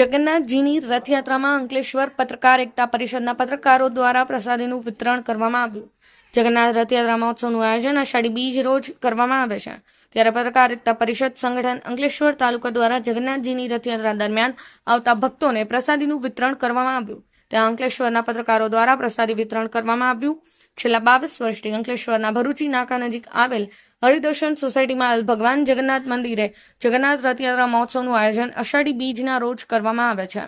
જગન્નાથજીની રથયાત્રામાં અંકલેશ્વર પત્રકાર એકતા પરિષદના પત્રકારો દ્વારા પ્રસાદીનું વિતરણ કરવામાં આવ્યું. જગન્નાથ રથયાત્રા મહોત્સવનું આયોજન અષાઢી બીજ રોજ કરવામાં આવે છે. ત્યારે પત્રકારિતા પરિષદ સંગઠન અંકલેશ્વર તાલુકા દ્વારા જગન્નાથજીની રથયાત્રા દરમિયાન આવતા ભક્તોને પ્રસાદીનું વિતરણ કરવામાં આવ્યું. ત્યાં અંકલેશ્વરના પત્રકારો દ્વારા પ્રસાદી વિતરણ કરવામાં આવ્યું. છેલ્લા બાવીસ વર્ષથી અંકલેશ્વરના ભરૂચી નાકા નજીક આવેલ હરિદર્શન સોસાયટીમાં ભગવાન જગન્નાથ મંદિરે જગન્નાથ રથયાત્રા મહોત્સવનું આયોજન અષાઢી બીજના રોજ કરવામાં આવે છે.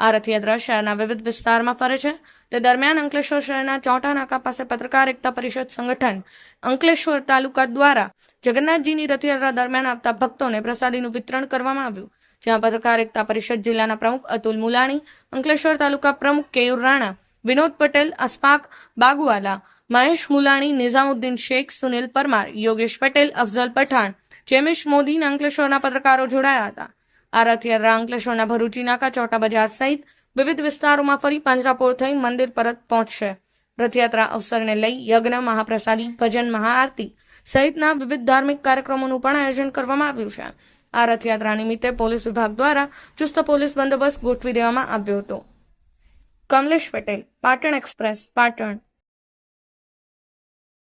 આ રથયાત્રા શહેરના વિવિધ વિસ્તારમાં ફરે છે. તે દરમિયાન અંકલેશ્વર શહેરના ચોટા નાકા પાસે પત્રકાર એકતા પરિષદ સંગઠન અંકલેશ્વર તાલુકા દ્વારા જગન્નાથજીની રથયાત્રા દરમિયાન આવતા ભક્તોને પ્રસાદીનું વિતરણ કરવામાં આવ્યું. જ્યાં પત્રકાર એકતા પરિષદ જિલ્લાના પ્રમુખ અતુલ મુલાણી, અંકલેશ્વર તાલુકા પ્રમુખ કેયુર રાણા, વિનોદ પટેલ, અસ્પાક બાગુવાલા, મહેશ મુલાણી, નિઝામુદ્દીન શેખ, સુનિલ પરમાર, યોગેશ પટેલ, અફઝલ પઠાણ, જેમિશ મોદી અંકલેશ્વરના પત્રકારો જોડાયા હતા. આ રથયાત્રા અંકલેશ્વરના ભરૂચી, નાકા, ચોટા બજાર સહિત વિવિધ વિસ્તારોમાં ફરી પાંજરાપોળ થઈ મંદિર પરત પહોંચશે. રથયાત્રા અવસરને લઈ યજ્ઞ, મહાપ્રસાદી, ભજન, મહાઆરતી સહિતના વિવિધ ધાર્મિક કાર્યક્રમોનું પણ આયોજન કરવામાં આવ્યું છે. આ રથયાત્રા નિમિત્તે પોલીસ વિભાગ દ્વારા ચુસ્ત પોલીસ બંદોબસ્ત ગોઠવી દેવામાં આવ્યો હતો. કમલેશ પટેલ, પાટણ એક્સપ્રેસ, પાટણ.